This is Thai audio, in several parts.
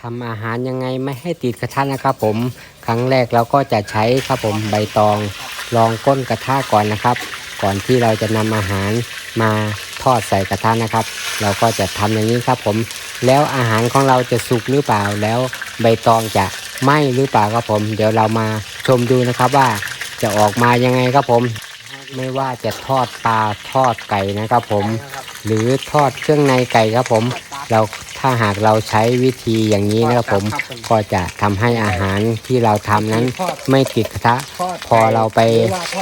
ทำอาหารยังไงไม่ให้ติดกระทะนะครับ ผมครั้งแรกเราก็จะใช้ครับผมใบตองรองก้นกระทะก่อนนะครับ ก่อนที่เราจะนำอาหารมาทอดใส่กระทะนะครับ เราก็จะทำอย่างนี้ครับผม แล้วอาหารของเราจะสุกหรือเปล่าแล้วใบตองจะไหม้หรือเปล่าครับผม เดี๋ยวเรามาชมดูนะครับว่าจะออกมายังไงครับผม ไม่ว่าจะทอดปลาทอดไก่นะครับผม หรือทอดเครื่องในไก่ครับผม เรา ถ้าหากเราใช้วิธีอย่างนี้นะครับผมก็จะทำให้อาหารที่เราทำนั้นไม่ติดกระทะ พอเราไป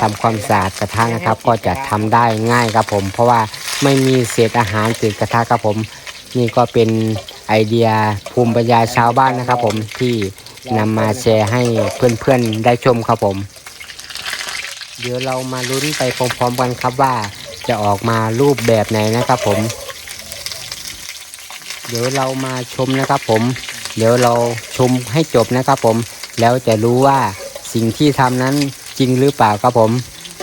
ทำความสะอาดกระทะนะครับ ก็จะทำได้ง่ายครับผม เพราะว่าไม่มีเศษอาหารติดกระทะครับผม นี่ก็เป็นไอเดียภูมิปัญญาชาวบ้านนะครับผมที่นำมาแชร์ให้เพื่อนๆได้ชมครับผม เดี๋ยวเรามาลุ้นไปพร้อมๆกันครับว่าจะออกมารูปแบบไหนนะครับผม เดี๋ยวเรามาชมนะครับผม เดี๋ยวเราชมให้จบนะครับผม แล้วจะรู้ว่าสิ่งที่ทำนั้นจริงหรือเปล่าครับผม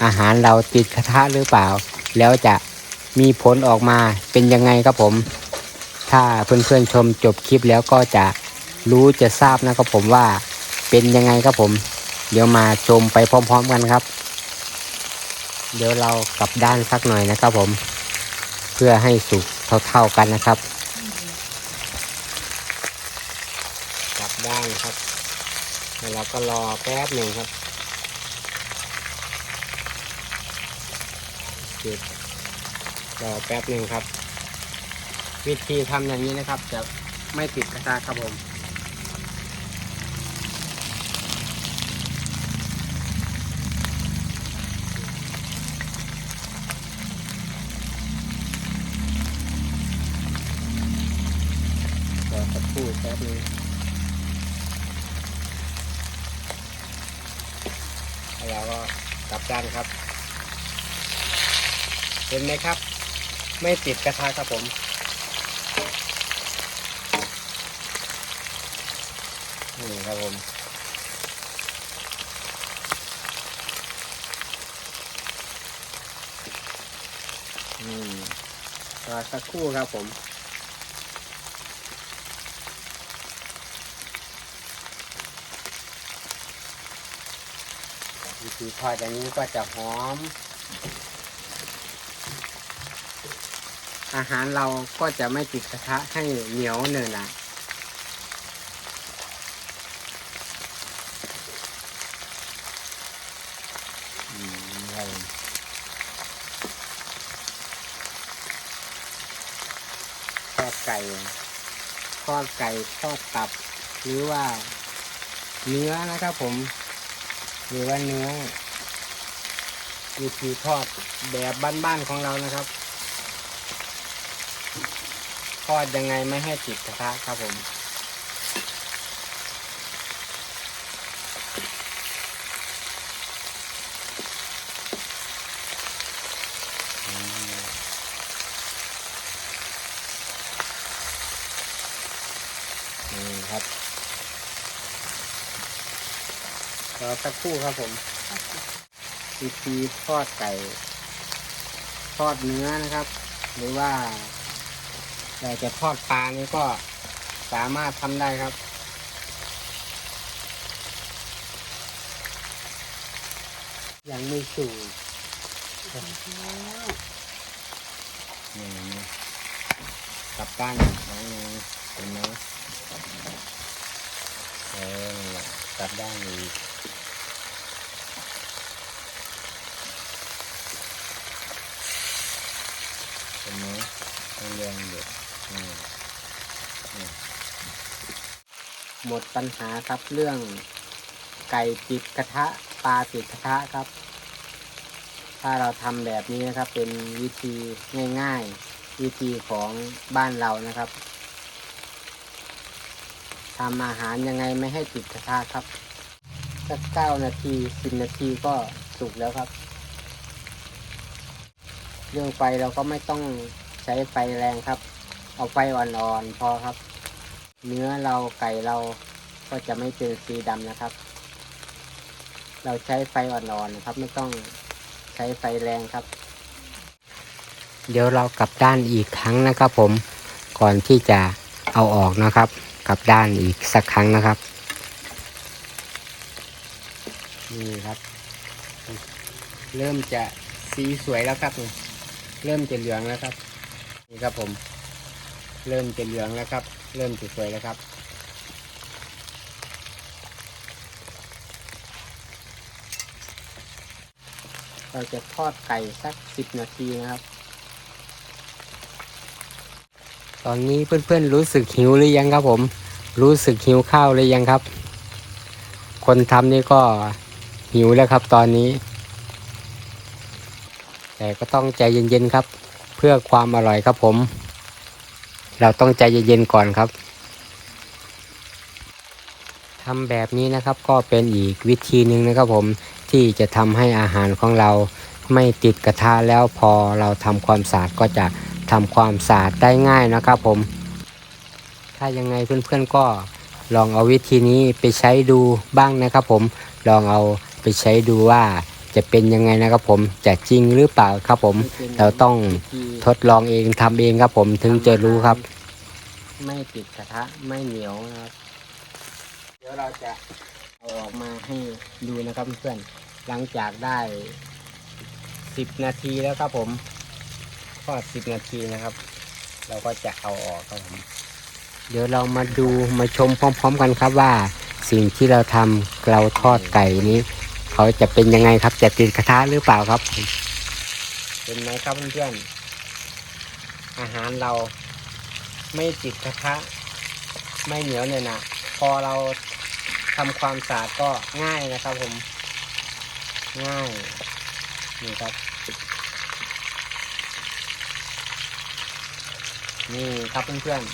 อาหารเราติดกระทะหรือเปล่า แล้วจะมีผลออกมาเป็นยังไงครับผม ถ้าเพื่อนๆชมจบคลิปแล้วก็จะรู้จะทราบนะครับผมว่าเป็นยังไงครับผม เดี๋ยวมาชมไปพร้อม ๆ กันครับ เดี๋ยวเรากลับด้านสักหน่อยนะครับผม เพื่อให้สุกเท่าๆกันนะครับ กลับด้านครับ แล้วเราก็รอแป๊บหนึ่งครับจุดรอแป๊บหนึ่งครับ วิธีทำอย่างนี้นะครับ จะไม่ติดกระทะครับผมรอสักครู่แป๊บนึง แล้วก็กลับด้านครับ เห็นไหมครับ ไม่ติดกระทะครับผมนี่ครับผมอืมรอสักครู่ครับผม วิธีทอดอย่างนี้ก็จะหอม อาหารเราก็จะไม่ติดกระทะให้เหนียวเนินอะทอดไก่ทอดไก่ทอดตับ หรือว่าเนื้อนะครับผม หรือว่าเนื้อวิธีทอดแบบบ้านๆของเรานะครับทอดยังไงไม่ให้ติดกระทะครับผมนี่ครับ รอสักครู่ครับผมวิธีทอดไก่ ทอดเนื้อนะครับ หรือว่าเราจะทอดปลานี่ก็สามารถทำได้ครับ ยังไม่สูงนี่นี่กลับด้านอีกครั้งหนึงเห็นไหมเออกลับด้านอีก เห็นไหมต้อ งแรงอยู่อืมอืมหมดปัญหาครับเรื่องไก่ติดกระทะปลาติดกระทะครับ ถ้าเราทำแบบนี้นะครับ เป็นวิธีง่าย ๆ วิธีของบ้านเรานะครับทำอาหารยังไงไม่ให้ติดกระทะครับสักเก้านาทีสิบนาทีก็สุกแล้วครับเรื่องไฟเราก็ไม่ต้อง ใช้ไฟแรงครับ เอาไฟอ่อนๆพอครับ เนื้อเราไก่เราก็จะไม่เป็นสีดำนะครับ เราใช้ไฟอ่อนๆนะครับ ไม่ต้องใช้ไฟแรงครับ เดี๋ยวเรากลับด้านอีกครั้งนะครับ ผมก่อนที่จะเอาออกนะครับ กลับด้านอีกสักครั้งนะครับ นี่ครับ เริ่มจะสีสวยแล้วครับ เริ่มจะเหลืองแล้วครับ นี่ครับผม เริ่มจะเหลืองแล้วครับ เริ่มจะสวยแล้วครับ เราจะทอดไก่สักสิบนาทีนะครับ ตอนนี้เพื่อนๆรู้สึกหิวหรือยังครับผม รู้สึกหิวข้าวหรือยังครับ คนทำนี่ก็หิวแล้วครับตอนนี้ แต่ก็ต้องใจเย็นๆครับ เพื่อความอร่อยครับผม เราต้องใจเย็นๆก่อนครับทำแบบนี้นะครับก็เป็นอีกวิธีหนึ่งนะครับผมที่จะทำให้อาหารของเราไม่ติดกระทะแล้วพอเราทำความสะอาดก็จะทำความสะอาดได้ง่ายนะครับผม ถ้ายังไงเพื่อนๆก็ลองเอาวิธีนี้ไปใช้ดูบ้างนะครับผมลองเอาไปใช้ดูว่า จะเป็นยังไงนะครับผมจะจริงหรือเปล่าครับผม เราต้องทดลองเองทำเองครับผมถึงจะรู้ครับ ไม่ติดกระทะไม่เหนียวนะครับ เดี๋ยวเราจะเอาออกมาให้ดูนะครับเพื่อนหลังจากได้สิบนาทีแล้วครับผมก็สิบนาทีนะครับ เราก็จะเอาออกครับผมเดี๋ยวเรามาดูมาชมพร้อม ๆ กันครับว่าสิ่งที่เราทำเราทอดไก่นี้ เขาจะเป็นยังไงครับ จะติดกระทะหรือเปล่าครับ เป็นไหมครับเพื่อนๆ อาหารเราไม่ติดกระทะ ไม่เหนียวเนี่ยนะพอเราทำความสะอาดก็ง่ายนะครับผม ง่ายนี่ครับ นี่ครับเพื่อนๆ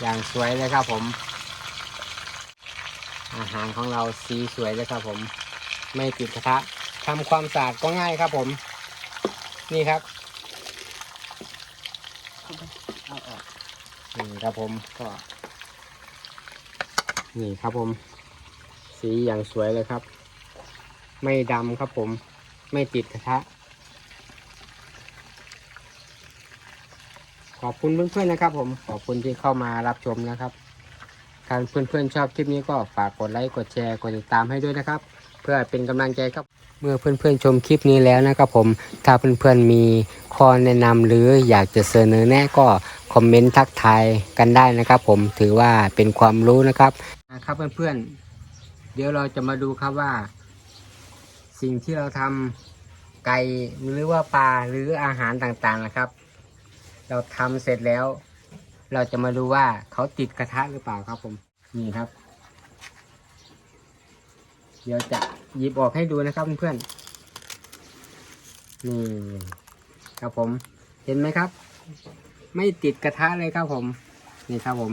อย่างสวยเลยครับผม อาหารของเราสีสวยเลยครับผม ไม่ติดกระทะทำความสะอาดก็ง่ายครับผม นี่ครับเอาออกนี่ครับผมก็นี่ครับผม สีอย่างสวยเลยครับ ไม่ดำครับผม ไม่ติดกระทะขอบคุณเพื่อนๆนะครับผมขอบคุณที่เข้ามารับชมนะครับ ถ้าเพื่อนๆชอบคลิปนี้ก็ฝากกดไลค์กดแชร์กดติดตามให้ด้วยนะครับ เพื่อเป็นกำลังใจครับ เมื่อเพื่อนๆชมคลิปนี้แล้วนะครับผมถ้าเพื่อนๆมีข้อแนะนำหรืออยากจะเสนอแนะก็คอมเมนต์ทักทายกันได้นะครับ ผมถือว่าเป็นความรู้นะครับนะครับเพื่อนๆเดี๋ยวเราจะมาดูครับว่า สิ่งที่เราทำไก่หรือว่าปลาหรืออาหารต่างๆนะครับ เราทำเสร็จแล้ว เราจะมาดูว่าเขาติดกระทะหรือเปล่าครับผม นี่ครับ เดี๋ยวจะหยิบออกให้ดูนะครับเพื่อนๆ นี่ครับผม เห็นไหมครับ ไม่ติดกระทะเลยครับผม นี่ครับผม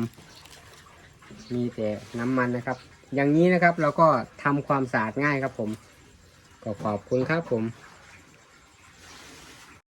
มีแต่น้ำมันนะครับ อย่างนี้นะครับเราก็ทำความสะอาดง่ายครับผม ก็ขอบคุณครับผม